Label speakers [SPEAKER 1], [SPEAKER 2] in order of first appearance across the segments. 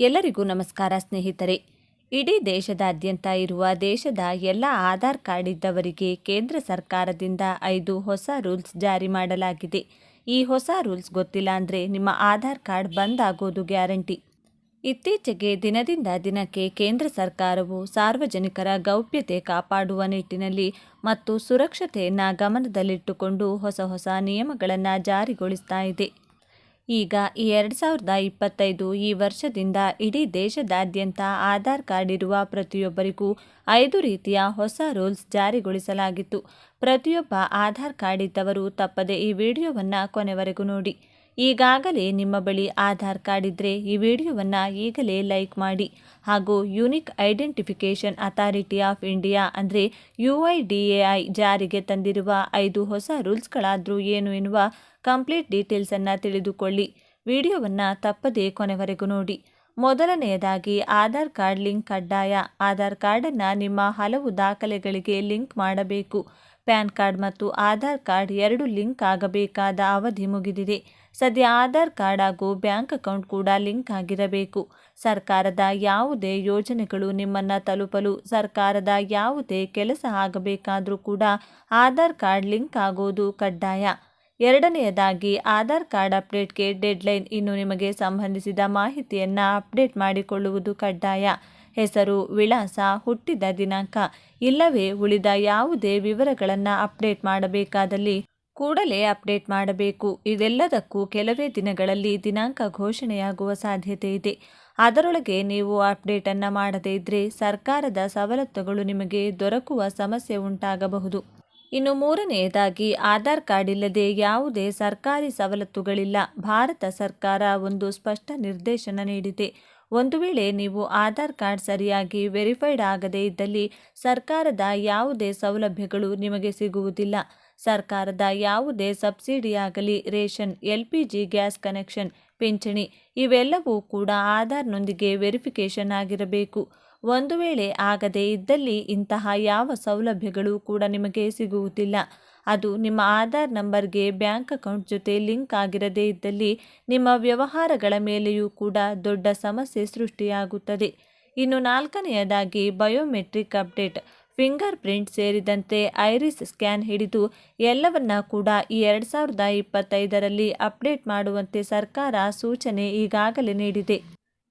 [SPEAKER 1] ಎಲ್ಲರಿಗೂ ನಮಸ್ಕಾರ ಸ್ನೇಹಿತರೆ. ಇಡೀ ದೇಶದಾದ್ಯಂತ ಇರುವ ದೇಶದ ಎಲ್ಲ ಆಧಾರ್ ಕಾರ್ಡ್ ಇದ್ದವರಿಗೆ ಕೇಂದ್ರ ಸರ್ಕಾರದಿಂದ ಐದು ಹೊಸ ರೂಲ್ಸ್ ಜಾರಿ ಮಾಡಲಾಗಿದೆ. ಈ ಹೊಸ ರೂಲ್ಸ್ ಗೊತ್ತಿಲ್ಲ ಅಂದರೆ ನಿಮ್ಮ ಆಧಾರ್ ಕಾರ್ಡ್ ಬಂದ್ ಆಗೋದು ಗ್ಯಾರಂಟಿ. ಇತ್ತೀಚೆಗೆ ದಿನದಿಂದ ದಿನಕ್ಕೆ ಕೇಂದ್ರ ಸರ್ಕಾರವು ಸಾರ್ವಜನಿಕರ ಗೌಪ್ಯತೆ ಕಾಪಾಡುವ ನಿಟ್ಟಿನಲ್ಲಿ ಮತ್ತು ಸುರಕ್ಷತೆಯನ್ನು ಗಮನದಲ್ಲಿಟ್ಟುಕೊಂಡು ಹೊಸ ಹೊಸ ನಿಯಮಗಳನ್ನು ಜಾರಿಗೊಳಿಸ್ತಾ ಇದೆ. ಈಗ ಈ ಎರಡು ಸಾವಿರದ ಇಪ್ಪತ್ತೈದು ಈ ವರ್ಷದಿಂದ ಇಡೀ ದೇಶದಾದ್ಯಂತ ಆಧಾರ್ ಕಾರ್ಡ್ ಇರುವ ಪ್ರತಿಯೊಬ್ಬರಿಗೂ ಐದು ರೀತಿಯ ಹೊಸ ರೂಲ್ಸ್ ಜಾರಿಗೊಳಿಸಲಾಗಿತ್ತು. ಪ್ರತಿಯೊಬ್ಬ ಆಧಾರ್ ಕಾರ್ಡ್ ಇದ್ದವರು ತಪ್ಪದೆ ಈ ವಿಡಿಯೋವನ್ನು ಕೊನೆವರೆಗೂ ನೋಡಿ. ಈಗಾಗಲೇ ನಿಮ್ಮ ಬಳಿ ಆಧಾರ್ ಕಾರ್ಡ್ ಇದ್ದರೆ ಈ ವಿಡಿಯೋವನ್ನು ಈಗಲೇ ಲೈಕ್ ಮಾಡಿ ಹಾಗೂ unique identification authority of India ಅಂದರೆ ಯು ಜಾರಿಗೆ ತಂದಿರುವ ಐದು ಹೊಸ ರೂಲ್ಸ್ಗಳಾದರೂ ಏನು ಎನ್ನುವ ಕಂಪ್ಲೀಟ್ ಡೀಟೇಲ್ಸನ್ನು ತಿಳಿದುಕೊಳ್ಳಿ. ವಿಡಿಯೋವನ್ನು ತಪ್ಪದೇ ಕೊನೆವರೆಗೂ ನೋಡಿ. ಮೊದಲನೆಯದಾಗಿ ಆಧಾರ್ ಕಾರ್ಡ್ ಲಿಂಕ್ ಕಡ್ಡಾಯ. ಆಧಾರ್ ಕಾರ್ಡನ್ನು ನಿಮ್ಮ ಹಲವು ದಾಖಲೆಗಳಿಗೆ ಲಿಂಕ್ ಮಾಡಬೇಕು. ಪ್ಯಾನ್ ಕಾರ್ಡ್ ಮತ್ತು ಆಧಾರ್ ಕಾರ್ಡ್ ಎರಡು ಲಿಂಕ್ ಆಗಬೇಕಾದ ಅವಧಿ ಮುಗಿದಿದೆ. ಸದ್ಯ ಆಧಾರ್ ಕಾರ್ಡ್ ಹಾಗೂ ಬ್ಯಾಂಕ್ ಅಕೌಂಟ್ ಕೂಡ ಲಿಂಕ್ ಆಗಿರಬೇಕು. ಸರ್ಕಾರದ ಯಾವುದೇ ಯೋಜನೆಗಳು ನಿಮ್ಮನ್ನು ತಲುಪಲು ಸರ್ಕಾರದ ಯಾವುದೇ ಕೆಲಸ ಆಗಬೇಕಾದರೂ ಕೂಡ ಆಧಾರ್ ಕಾರ್ಡ್ ಲಿಂಕ್ ಆಗೋದು ಕಡ್ಡಾಯ. ಎರಡನೆಯದಾಗಿ, ಆಧಾರ್ ಕಾರ್ಡ್ ಅಪ್ಡೇಟ್ಗೆ ಡೆಡ್ಲೈನ್ ಇನ್ನು ನಿಮಗೆ ಸಂಬಂಧಿಸಿದ ಮಾಹಿತಿಯನ್ನು ಅಪ್ಡೇಟ್ ಮಾಡಿಕೊಳ್ಳುವುದು ಕಡ್ಡಾಯ. ಹೆಸರು, ವಿಳಾಸ, ಹುಟ್ಟಿದ ದಿನಾಂಕ ಇಲ್ಲವೇ ಉಳಿದ ಯಾವುದೇ ವಿವರಗಳನ್ನು ಅಪ್ಡೇಟ್ ಮಾಡಬೇಕಾದಲ್ಲಿ ಕೂಡಲೇ ಅಪ್ಡೇಟ್ ಮಾಡಬೇಕು. ಇದೆಲ್ಲದಕ್ಕೂ ಕೆಲವೇ ದಿನಗಳಲ್ಲಿ ದಿನಾಂಕ ಘೋಷಣೆಯಾಗುವ ಸಾಧ್ಯತೆ ಇದೆ. ಅದರೊಳಗೆ ನೀವು ಅಪ್ಡೇಟನ್ನು ಮಾಡದೇ ಇದ್ದರೆ ಸರ್ಕಾರದ ಸವಲತ್ತುಗಳು ನಿಮಗೆ ದೊರಕುವ ಸಮಸ್ಯೆ ಉಂಟಾಗಬಹುದು. ಇನ್ನು ಮೂರನೆಯದಾಗಿ, ಆಧಾರ್ ಕಾರ್ಡ್ ಇಲ್ಲದೆ ಯಾವುದೇ ಸರ್ಕಾರಿ ಸವಲತ್ತುಗಳಿಲ್ಲ. ಭಾರತ ಸರ್ಕಾರ ಒಂದು ಸ್ಪಷ್ಟ ನಿರ್ದೇಶನ ನೀಡಿದೆ. ಒಂದು ವೇಳೆ ನೀವು ಆಧಾರ್ ಕಾರ್ಡ್ ಸರಿಯಾಗಿ ವೆರಿಫೈಡ್ ಆಗದೇ ಇದ್ದಲ್ಲಿ ಸರ್ಕಾರದ ಯಾವುದೇ ಸೌಲಭ್ಯಗಳು ನಿಮಗೆ ಸಿಗುವುದಿಲ್ಲ. ಸರ್ಕಾರದ ಯಾವುದೇ ಸಬ್ಸಿಡಿಯಾಗಲಿ, ration L P G gas connection, ಪಿಂಚಣಿ ಇವೆಲ್ಲವೂ ಕೂಡ ಆಧಾರ್ನೊಂದಿಗೆ ವೆರಿಫಿಕೇಷನ್ ಆಗಿರಬೇಕು. ಒಂದು ವೇಳೆ ಆಗದೇ ಇದ್ದಲ್ಲಿ ಇಂತಹ ಯಾವ ಸೌಲಭ್ಯಗಳು ಕೂಡ ನಿಮಗೆ ಸಿಗುವುದಿಲ್ಲ. ಅದು ನಿಮ್ಮ ಆಧಾರ್ ನಂಬರ್ಗೆ ಬ್ಯಾಂಕ್ ಅಕೌಂಟ್ ಜೊತೆ ಲಿಂಕ್ ಆಗಿರದೇ ಇದ್ದಲ್ಲಿ ನಿಮ್ಮ ವ್ಯವಹಾರಗಳ ಮೇಲೆಯೂ ಕೂಡ ದೊಡ್ಡ ಸಮಸ್ಯೆ ಸೃಷ್ಟಿಯಾಗುತ್ತದೆ. ಇನ್ನು ನಾಲ್ಕನೆಯದಾಗಿ ಬಯೋಮೆಟ್ರಿಕ್ ಅಪ್ಡೇಟ್. ಫಿಂಗರ್ ಪ್ರಿಂಟ್ ಸೇರಿದಂತೆ ಐರಿಸ್ ಸ್ಕ್ಯಾನ್ ಹಿಡಿದು ಎಲ್ಲವನ್ನ ಕೂಡ ಈ ಎರಡು ಸಾವಿರದ ಇಪ್ಪತ್ತೈದರಲ್ಲಿ ಅಪ್ಡೇಟ್ ಮಾಡುವಂತೆ ಸರ್ಕಾರ ಸೂಚನೆ ಈಗಾಗಲೇ ನೀಡಿದೆ.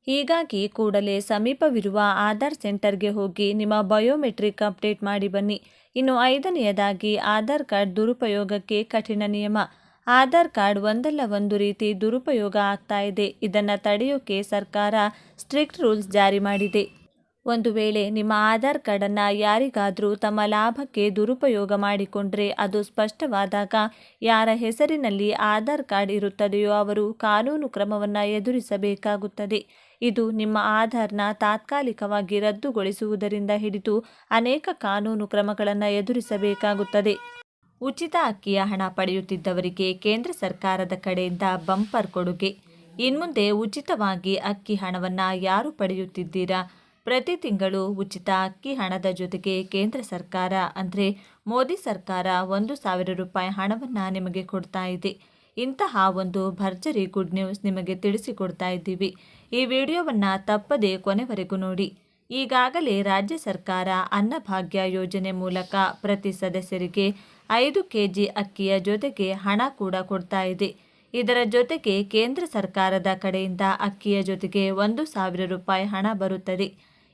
[SPEAKER 1] ಹೀಗಾಗಿ ಕೂಡಲೇ ಸಮೀಪವಿರುವ ಆಧಾರ್ ಸೆಂಟರ್ಗೆ ಹೋಗಿ ನಿಮ್ಮ ಬಯೋಮೆಟ್ರಿಕ್ ಅಪ್ಡೇಟ್ ಮಾಡಿ ಬನ್ನಿ. ಇನ್ನು ಐದನೆಯದಾಗಿ ಆಧಾರ್ ಕಾರ್ಡ್ ದುರುಪಯೋಗಕ್ಕೆ ಕಠಿಣ ನಿಯಮ. ಆಧಾರ್ ಕಾರ್ಡ್ ಒಂದಲ್ಲ ಒಂದು ರೀತಿ ದುರುಪಯೋಗ ಆಗ್ತಾ ಇದೆ. ಇದನ್ನು ತಡೆಯೋಕೆ ಸರ್ಕಾರ ಸ್ಟ್ರಿಕ್ಟ್ ರೂಲ್ಸ್ ಜಾರಿ ಮಾಡಿದೆ. ಒಂದು ವೇಳೆ ನಿಮ್ಮ ಆಧಾರ್ ಕಾರ್ಡನ್ನು ಯಾರಿಗಾದರೂ ತಮ್ಮ ಲಾಭಕ್ಕೆ ದುರುಪಯೋಗ ಮಾಡಿಕೊಂಡ್ರೆ ಅದು ಸ್ಪಷ್ಟವಾದಾಗ ಯಾರ ಹೆಸರಿನಲ್ಲಿ ಆಧಾರ್ ಕಾರ್ಡ್ ಇರುತ್ತದೆಯೋ ಅವರು ಕಾನೂನು ಕ್ರಮವನ್ನು ಎದುರಿಸಬೇಕಾಗುತ್ತದೆ. ಇದು ನಿಮ್ಮ ಆಧಾರ್ನ ತಾತ್ಕಾಲಿಕವಾಗಿ ರದ್ದುಗೊಳಿಸುವುದರಿಂದ ಹಿಡಿದು ಅನೇಕ ಕಾನೂನು ಕ್ರಮಗಳನ್ನು ಎದುರಿಸಬೇಕಾಗುತ್ತದೆ. ಉಚಿತ ಅಕ್ಕಿಯ ಹಣ ಪಡೆಯುತ್ತಿದ್ದವರಿಗೆ ಕೇಂದ್ರ ಸರ್ಕಾರದ ಕಡೆಯಿಂದ ಬಂಪರ್ ಕೊಡುಗೆ. ಇನ್ಮುಂದೆ ಉಚಿತವಾಗಿ ಅಕ್ಕಿ ಹಣವನ್ನು ಯಾರು ಪಡೆಯುತ್ತಿದ್ದೀರಾ? ಪ್ರತಿ ತಿಂಗಳು ಉಚಿತ ಅಕ್ಕಿ ಹಣದ ಜೊತೆಗೆ ಕೇಂದ್ರ ಸರ್ಕಾರ, ಅಂದರೆ ಮೋದಿ ಸರ್ಕಾರ ಒಂದು ಸಾವಿರ ರೂಪಾಯಿ ಹಣವನ್ನು ನಿಮಗೆ ಕೊಡ್ತಾ ಇದೆ. ಇಂತಹ ಒಂದು ಭರ್ಜರಿ ಗುಡ್ ನ್ಯೂಸ್ ನಿಮಗೆ ತಿಳಿಸಿಕೊಡ್ತಾ ಇದ್ದೀವಿ. ಈ ವಿಡಿಯೋವನ್ನು ತಪ್ಪದೇ ಕೊನೆವರೆಗೂ ನೋಡಿ. ಈಗಾಗಲೇ ರಾಜ್ಯ ಸರ್ಕಾರ ಅನ್ನಭಾಗ್ಯ ಯೋಜನೆ ಮೂಲಕ ಪ್ರತಿ ಸದಸ್ಯರಿಗೆ ಐದು ಕೆ ಜಿ ಅಕ್ಕಿಯ ಜೊತೆಗೆ ಹಣ ಕೂಡ ಕೊಡ್ತಾ ಇದೆ. ಇದರ ಜೊತೆಗೆ ಕೇಂದ್ರ ಸರ್ಕಾರದ ಕಡೆಯಿಂದ ಅಕ್ಕಿಯ ಜೊತೆಗೆ ಒಂದು ಸಾವಿರ ರೂಪಾಯಿ ಹಣ ಬರುತ್ತದೆ.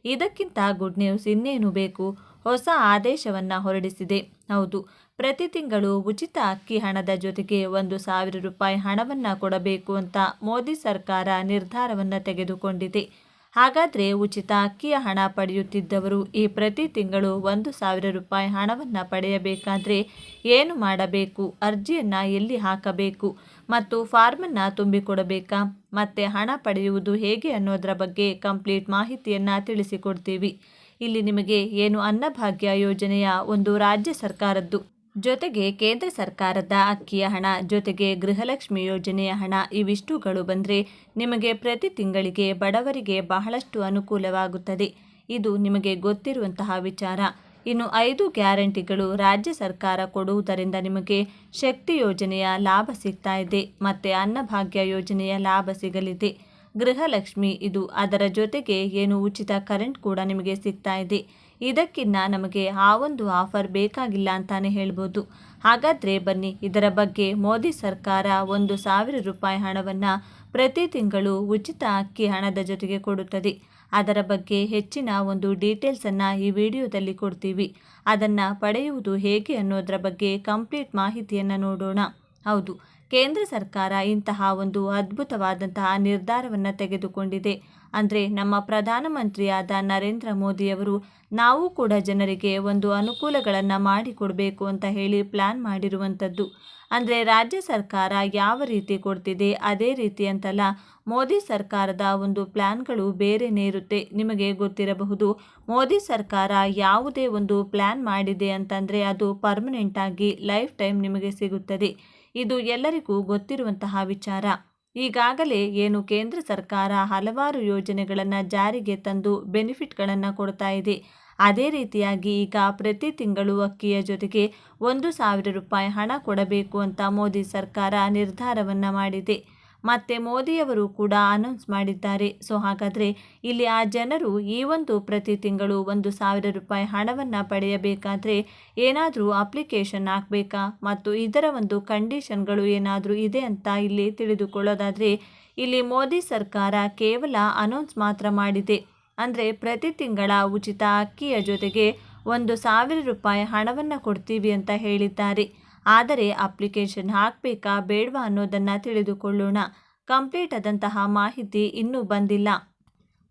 [SPEAKER 1] ಇದಕ್ಕಿಂತ ಗುಡ್ ನ್ಯೂಸ್ ಇನ್ನೇನು ಬೇಕು? ಹೊಸ ಆದೇಶವನ್ನು ಹೊರಡಿಸಿದೆ. ಹೌದು, ಪ್ರತಿ ತಿಂಗಳು ಉಚಿತ ಅಕ್ಕಿ ಹಣದ ಜೊತೆಗೆ ಒಂದು ಸಾವಿರ ರೂಪಾಯಿ ಹಣವನ್ನು ಕೊಡಬೇಕು ಅಂತ ಮೋದಿ ಸರ್ಕಾರ ನಿರ್ಧಾರವನ್ನು ತೆಗೆದುಕೊಂಡಿದೆ. ಹಾಗಾದರೆ ಉಚಿತ ಅಕ್ಕಿಯ ಹಣ ಪಡೆಯುತ್ತಿದ್ದವರು ಈ ಪ್ರತಿ ತಿಂಗಳು ಒಂದು ಸಾವಿರ ರೂಪಾಯಿ ಹಣವನ್ನು ಪಡೆಯಬೇಕಾದ್ರೆ ಏನು ಮಾಡಬೇಕು? ಅರ್ಜಿಯನ್ನು ಎಲ್ಲಿ ಹಾಕಬೇಕು? ಮತ್ತು ಫಾರ್ಮನ್ನು ತುಂಬಿಕೊಡಬೇಕಾ? ಮತ್ತು ಹಣ ಪಡೆಯುವುದು ಹೇಗೆ ಅನ್ನೋದರ ಬಗ್ಗೆ ಕಂಪ್ಲೀಟ್ ಮಾಹಿತಿಯನ್ನು ತಿಳಿಸಿಕೊಡ್ತೀವಿ. ಇಲ್ಲಿ ನಿಮಗೆ ಏನು ಅನ್ನಭಾಗ್ಯ ಯೋಜನೆಯ ಒಂದು ರಾಜ್ಯ ಸರ್ಕಾರದ್ದು? ಜೊತೆಗೆ ಕೇಂದ್ರ ಸರ್ಕಾರದ ಅಕ್ಕಿಯ ಹಣ, ಜೊತೆಗೆ ಗೃಹಲಕ್ಷ್ಮಿ ಯೋಜನೆಯ ಹಣ ಇವಿಷ್ಟುಗಳು ಬಂದರೆ ನಿಮಗೆ ಪ್ರತಿ ತಿಂಗಳಿಗೆ ಬಡವರಿಗೆ ಬಹಳಷ್ಟು ಅನುಕೂಲವಾಗುತ್ತದೆ. ಇದು ನಿಮಗೆ ಗೊತ್ತಿರುವಂತಹ ವಿಚಾರ. ಇನ್ನು ಐದು ಗ್ಯಾರಂಟಿಗಳು ರಾಜ್ಯ ಸರ್ಕಾರ ಕೊಡುವುದರಿಂದ ನಿಮಗೆ ಶಕ್ತಿ ಯೋಜನೆಯ ಲಾಭ ಸಿಗ್ತಾ ಇದೆ, ಮತ್ತು ಅನ್ನಭಾಗ್ಯ ಯೋಜನೆಯ ಲಾಭ ಸಿಗಲಿದೆ. ಗೃಹಲಕ್ಷ್ಮಿ ಇದು. ಅದರ ಜೊತೆಗೆ ಏನು ಉಚಿತ ಕರೆಂಟ್ ಕೂಡ ನಿಮಗೆ ಸಿಗ್ತಾ ಇದೆ. ಇದಕ್ಕಿನ್ನ ನಮಗೆ ಆ ಒಂದು ಆಫರ್ ಬೇಕಾಗಿಲ್ಲ ಅಂತಾನೆ ಹೇಳ್ಬೋದು. ಹಾಗಾದರೆ ಬನ್ನಿ, ಇದರ ಬಗ್ಗೆ ಮೋದಿ ಸರ್ಕಾರ ಒಂದು ಸಾವಿರ ರೂಪಾಯಿ ಹಣವನ್ನು ಪ್ರತಿ ತಿಂಗಳು ಉಚಿತ ಅಕ್ಕಿ ಹಣದ ಜೊತೆಗೆ ಕೊಡುತ್ತದೆ. ಅದರ ಬಗ್ಗೆ ಹೆಚ್ಚಿನ ಒಂದು ಡೀಟೇಲ್ಸನ್ನು ಈ ವಿಡಿಯೋದಲ್ಲಿ ಕೊಡ್ತೀವಿ. ಅದನ್ನು ಪಡೆಯುವುದು ಹೇಗೆ ಅನ್ನೋದರ ಬಗ್ಗೆ ಕಂಪ್ಲೀಟ್ ಮಾಹಿತಿಯನ್ನು ನೋಡೋಣ. ಹೌದು, ಕೇಂದ್ರ ಸರ್ಕಾರ ಇಂತಹ ಒಂದು ಅದ್ಭುತವಾದಂತಹ ನಿರ್ಧಾರವನ್ನು ತೆಗೆದುಕೊಂಡಿದೆ. ಅಂದರೆ ನಮ್ಮ ಪ್ರಧಾನಮಂತ್ರಿಯಾದ ನರೇಂದ್ರ ಮೋದಿಯವರು ನಾವು ಕೂಡ ಜನರಿಗೆ ಒಂದು ಅನುಕೂಲಗಳನ್ನು ಮಾಡಿಕೊಡಬೇಕು ಅಂತ ಹೇಳಿ ಪ್ಲ್ಯಾನ್ ಮಾಡಿರುವಂಥದ್ದು. ಅಂದರೆ ರಾಜ್ಯ ಸರ್ಕಾರ ಯಾವ ರೀತಿ ಕೊಡ್ತಿದೆ ಅದೇ ರೀತಿ ಅಂತಲ್ಲ, ಮೋದಿ ಸರ್ಕಾರದ ಒಂದು ಪ್ಲ್ಯಾನ್ಗಳು ಬೇರೆನೇ ಇರುತ್ತೆ. ನಿಮಗೆ ಗೊತ್ತಿರಬಹುದು, ಮೋದಿ ಸರ್ಕಾರ ಯಾವುದೇ ಒಂದು ಪ್ಲ್ಯಾನ್ ಮಾಡಿದೆ ಅಂತಂದರೆ ಅದು ಪರ್ಮನೆಂಟಾಗಿ ಲೈಫ್ ಟೈಮ್ ನಿಮಗೆ ಸಿಗುತ್ತದೆ. ಇದು ಎಲ್ಲರಿಗೂ ಗೊತ್ತಿರುವಂತಹ ವಿಚಾರ. ಈಗಾಗಲೇ ಏನು ಕೇಂದ್ರ ಸರ್ಕಾರ ಹಲವಾರು ಯೋಜನೆಗಳನ್ನು ಜಾರಿಗೆ ತಂದು ಬೆನಿಫಿಟ್ಗಳನ್ನು ಕೊಡ್ತಾ ಇದೆ. ಅದೇ ರೀತಿಯಾಗಿ ಈಗ ಪ್ರತಿ ತಿಂಗಳು ಅಕ್ಕಿಯ ಜೊತೆಗೆ ಒಂದು ಸಾವಿರ ರೂಪಾಯಿ ಹಣ ಕೊಡಬೇಕು ಅಂತ ಮೋದಿ ಸರ್ಕಾರ ನಿರ್ಧಾರವನ್ನು ಮಾಡಿದೆ. ಮತ್ತೆ ಮೋದಿಯವರು ಕೂಡ ಅನೌನ್ಸ್ ಮಾಡಿದ್ದಾರೆ. ಸೊ ಹಾಗಾದರೆ ಇಲ್ಲಿ ಆ ಜನರು ಈ ಒಂದು ಪ್ರತಿ ತಿಂಗಳು ಒಂದು ಸಾವಿರ ರೂಪಾಯಿ ಹಣವನ್ನು ಪಡೆಯಬೇಕಾದರೆ ಏನಾದರೂ ಅಪ್ಲಿಕೇಶನ್ ಹಾಕಬೇಕಾ? ಮತ್ತು ಇದರ ಒಂದು ಕಂಡೀಷನ್ಗಳು ಏನಾದರೂ ಇದೆ ಅಂತ ಇಲ್ಲಿ ತಿಳಿದುಕೊಳ್ಳೋದಾದರೆ, ಇಲ್ಲಿ ಮೋದಿ ಸರ್ಕಾರ ಕೇವಲ ಅನೌನ್ಸ್ ಮಾತ್ರ ಮಾಡಿದೆ. ಅಂದರೆ ಪ್ರತಿ ತಿಂಗಳ ಉಚಿತ ಅಕ್ಕಿಯ ಜೊತೆಗೆ ಒಂದು ಸಾವಿರ ರೂಪಾಯಿ ಹಣವನ್ನು ಕೊಡ್ತೀವಿ ಅಂತ ಹೇಳಿದ್ದಾರೆ. ಆದರೆ ಅಪ್ಲಿಕೇಶನ್ ಹಾಕಬೇಕಾ ಬೇಡವಾ ಅನ್ನೋದನ್ನು ತಿಳಿದುಕೊಳ್ಳೋಣ. ಕಂಪ್ಲೀಟ್ ಆದಂತಹ ಮಾಹಿತಿ ಇನ್ನೂ ಬಂದಿಲ್ಲ.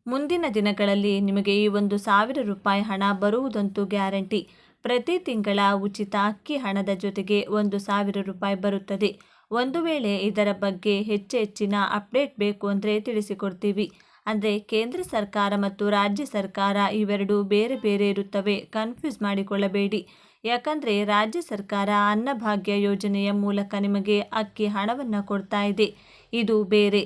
[SPEAKER 1] ಮುಂದಿನ ದಿನಗಳಲ್ಲಿ ನಿಮಗೆ ಈ ಒಂದು ಸಾವಿರ ರೂಪಾಯಿ ಹಣ ಬರುವುದಂತೂ ಗ್ಯಾರಂಟಿ. ಪ್ರತಿ ತಿಂಗಳ ಉಚಿತ ಅಕ್ಕಿ ಹಣದ ಜೊತೆಗೆ ಒಂದು ಸಾವಿರ ರೂಪಾಯಿ ಬರುತ್ತದೆ. ಒಂದು ವೇಳೆ ಇದರ ಬಗ್ಗೆ ಹೆಚ್ಚು ಹೆಚ್ಚಿನ ಅಪ್ಡೇಟ್ ಬೇಕು ಅಂದರೆ ತಿಳಿಸಿಕೊಡ್ತೀವಿ. ಅಂದರೆ ಕೇಂದ್ರ ಸರ್ಕಾರ ಮತ್ತು ರಾಜ್ಯ ಸರ್ಕಾರ ಇವೆರಡೂ ಬೇರೆ ಬೇರೆ ಇರುತ್ತವೆ. ಕನ್ಫ್ಯೂಸ್ ಮಾಡಿಕೊಳ್ಳಬೇಡಿ. ಯಾಕಂದರೆ ರಾಜ್ಯ ಸರ್ಕಾರ ಅನ್ನಭಾಗ್ಯ ಯೋಜನೆಯ ಮೂಲಕ ನಿಮಗೆ ಅಕ್ಕಿ ಹಣವನ್ನು ಕೊಡ್ತಾ ಇದೆ. ಇದು ಬೇರೆ.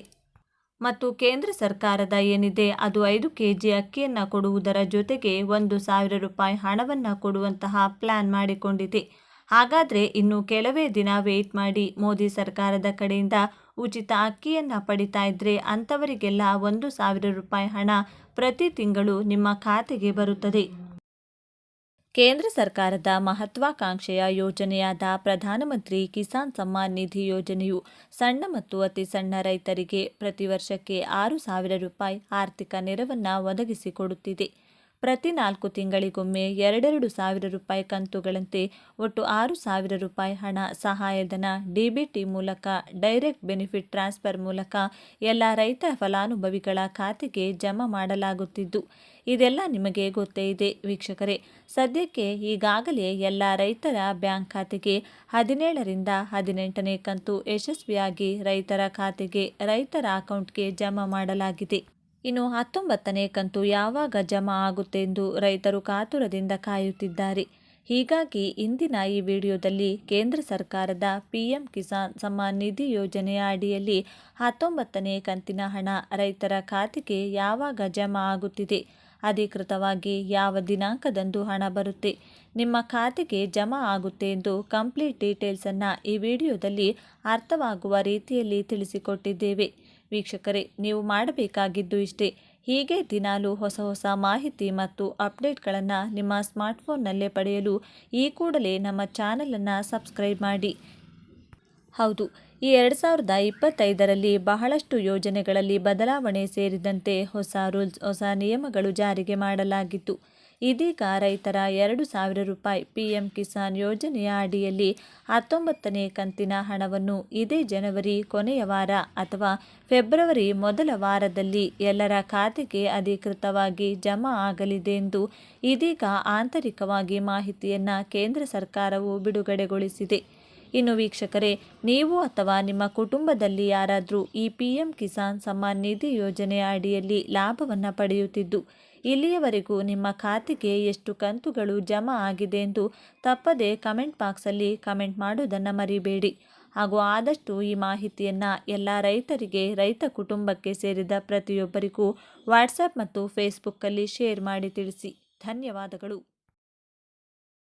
[SPEAKER 1] ಮತ್ತು ಕೇಂದ್ರ ಸರ್ಕಾರದ ಏನಿದೆ, ಅದು ಐದು ಕೆ ಜಿ ಅಕ್ಕಿಯನ್ನು ಕೊಡುವುದರ ಜೊತೆಗೆ ಒಂದು ಸಾವಿರ ರೂಪಾಯಿ ಹಣವನ್ನು ಕೊಡುವಂತಹ ಪ್ಲ್ಯಾನ್ ಮಾಡಿಕೊಂಡಿದೆ. ಹಾಗಾದರೆ ಇನ್ನು ಕೆಲವೇ ದಿನ ವೇಟ್ ಮಾಡಿ ಮೋದಿ ಸರ್ಕಾರದ ಕಡೆಯಿಂದ ಉಚಿತ ಅಕ್ಕಿಯನ್ನು ಪಡಿತಾ ಇದ್ದರೆ ಅಂಥವರಿಗೆಲ್ಲ ಒಂದು ಸಾವಿರ ರೂಪಾಯಿ ಹಣ ಪ್ರತಿ ತಿಂಗಳು ನಿಮ್ಮ ಖಾತೆಗೆ ಬರುತ್ತದೆ. ಕೇಂದ್ರ ಸರ್ಕಾರದ ಮಹತ್ವಾಕಾಂಕ್ಷೆಯ ಯೋಜನೆಯಾದ ಪ್ರಧಾನಮಂತ್ರಿ ಕಿಸಾನ್ ಸಮ್ಮಾನ್ ನಿಧಿ ಯೋಜನೆಯು ಸಣ್ಣ ಮತ್ತು ಅತಿ ಸಣ್ಣ ರೈತರಿಗೆ ಪ್ರತಿ ವರ್ಷಕ್ಕೆ ಆರು ಸಾವಿರ ರೂಪಾಯಿ ಆರ್ಥಿಕ ನೆರವನ್ನು ಒದಗಿಸಿಕೊಡುತ್ತಿದೆ. ಪ್ರತಿ ನಾಲ್ಕು ತಿಂಗಳಿಗೊಮ್ಮೆ ಎರಡೆರಡು ಸಾವಿರ ರೂಪಾಯಿ ಕಂತುಗಳಂತೆ ಒಟ್ಟು ಆರು ಸಾವಿರ ರೂಪಾಯಿ ಹಣ ಸಹಾಯಧನ ಡಿಬಿಟಿ ಮೂಲಕ, ಡೈರೆಕ್ಟ್ ಬೆನಿಫಿಟ್ ಟ್ರಾನ್ಸ್ಫರ್ ಮೂಲಕ ಎಲ್ಲ ರೈತ ಫಲಾನುಭವಿಗಳ ಖಾತೆಗೆ ಜಮಾ ಮಾಡಲಾಗುತ್ತಿದ್ದು, ಇದೆಲ್ಲ ನಿಮಗೆ ಗೊತ್ತೇ ಇದೆ. ವೀಕ್ಷಕರೇ, ಸದ್ಯಕ್ಕೆ ಈಗಾಗಲೇ ಎಲ್ಲ ರೈತರ ಬ್ಯಾಂಕ್ ಖಾತೆಗೆ ಹದಿನೇಳರಿಂದ ಹದಿನೆಂಟನೇ ಕಂತು ಯಶಸ್ವಿಯಾಗಿ ರೈತರ ಖಾತೆಗೆ, ರೈತರ ಅಕೌಂಟ್ಗೆ ಜಮಾ ಮಾಡಲಾಗಿದೆ. ಇನ್ನು ಹತ್ತೊಂಬತ್ತನೇ ಕಂತು ಯಾವಾಗ ಜಮಾ ಆಗುತ್ತೆ ಎಂದು ರೈತರು ಕಾತುರದಿಂದ ಕಾಯುತ್ತಿದ್ದಾರೆ. ಹೀಗಾಗಿ ಇಂದಿನ ಈ ವಿಡಿಯೋದಲ್ಲಿ ಕೇಂದ್ರ ಸರ್ಕಾರದ ಪಿಎಂ ಕಿಸಾನ್ ಸಮ್ಮಾನ್ ನಿಧಿ ಯೋಜನೆಯ ಅಡಿಯಲ್ಲಿ ಹತ್ತೊಂಬತ್ತನೇ ಕಂತಿನ ಹಣ ರೈತರ ಖಾತೆಗೆ ಯಾವಾಗ ಜಮಾ ಆಗುತ್ತಿದೆ, ಅಧಿಕೃತವಾಗಿ ಯಾವ ದಿನಾಂಕದಂದು ಹಣ ಬರುತ್ತೆ, ನಿಮ್ಮ ಖಾತೆಗೆ ಜಮಾ ಆಗುತ್ತೆ ಎಂದು ಕಂಪ್ಲೀಟ್ ಡೀಟೇಲ್ಸನ್ನು ಈ ವಿಡಿಯೋದಲ್ಲಿ ಅರ್ಥವಾಗುವ ರೀತಿಯಲ್ಲಿ ತಿಳಿಸಿಕೊಟ್ಟಿದ್ದೇವೆ. ವೀಕ್ಷಕರೇ, ನೀವು ಮಾಡಬೇಕಾಗಿದ್ದು ಇಷ್ಟೇ. ಹೀಗೆ ದಿನಾಲೂ ಹೊಸ ಹೊಸ ಮಾಹಿತಿ ಮತ್ತು ಅಪ್ಡೇಟ್ಗಳನ್ನು ನಿಮ್ಮ ಸ್ಮಾರ್ಟ್ಫೋನ್ನಲ್ಲೇ ಪಡೆಯಲು ಈ ಕೂಡಲೇ ನಮ್ಮ ಚಾನಲನ್ನು ಸಬ್ಸ್ಕ್ರೈಬ್ ಮಾಡಿ. ಹೌದು, ಈ ಎರಡು ಸಾವಿರದ ಇಪ್ಪತ್ತೈದರಲ್ಲಿ ಬಹಳಷ್ಟು ಯೋಜನೆಗಳಲ್ಲಿ ಬದಲಾವಣೆ ಸೇರಿದಂತೆ ಹೊಸ ರೂಲ್ಸ್, ಹೊಸ ನಿಯಮಗಳು ಜಾರಿಗೆ ಮಾಡಲಾಗಿತ್ತು. ಇದೀಗ ರೈತರ ಎರಡು ಸಾವಿರ ರೂಪಾಯಿ ಪಿಎಂ ಕಿಸಾನ್ ಯೋಜನೆಯ ಅಡಿಯಲ್ಲಿ ಹತ್ತೊಂಬತ್ತನೇ ಕಂತಿನ ಹಣವನ್ನು ಇದೇ ಜನವರಿ ಕೊನೆಯ ವಾರ ಅಥವಾ ಫೆಬ್ರವರಿ ಮೊದಲ ವಾರದಲ್ಲಿ ಎಲ್ಲರ ಖಾತೆಗೆ ಅಧಿಕೃತವಾಗಿ ಜಮಾ ಆಗಲಿದೆ ಎಂದು ಇದೀಗ ಆಂತರಿಕವಾಗಿ ಮಾಹಿತಿಯನ್ನು ಕೇಂದ್ರ ಸರ್ಕಾರವು ಬಿಡುಗಡೆಗೊಳಿಸಿದೆ. ಇನ್ನು ವೀಕ್ಷಕರೇ, ನೀವು ಅಥವಾ ನಿಮ್ಮ ಕುಟುಂಬದಲ್ಲಿ ಯಾರಾದರೂ ಈ ಪಿಎಂ ಕಿಸಾನ್ ಸಮ್ಮಾನ್ ನಿಧಿ ಯೋಜನೆಯ ಅಡಿಯಲ್ಲಿ ಲಾಭವನ್ನು ಪಡೆಯುತ್ತಿದ್ದು ಇಲ್ಲಿಯವರೆಗೂ ನಿಮ್ಮ ಖಾತೆಗೆ ಎಷ್ಟು ಕಂತುಗಳು ಜಮಾ ಆಗಿದೆ ಎಂದು ತಪ್ಪದೆ ಕಮೆಂಟ್ ಬಾಕ್ಸಲ್ಲಿ ಕಮೆಂಟ್ ಮಾಡುವುದನ್ನು ಮರಿಬೇಡಿ. ಹಾಗೂ ಆದಷ್ಟು ಈ ಮಾಹಿತಿಯನ್ನು ಎಲ್ಲ ರೈತರಿಗೆ, ರೈತ ಕುಟುಂಬಕ್ಕೆ ಸೇರಿದ ಪ್ರತಿಯೊಬ್ಬರಿಗೂ ವಾಟ್ಸಪ್ ಮತ್ತು ಫೇಸ್ಬುಕ್ಕಲ್ಲಿ ಶೇರ್ ಮಾಡಿ ತಿಳಿಸಿ. ಧನ್ಯವಾದಗಳು.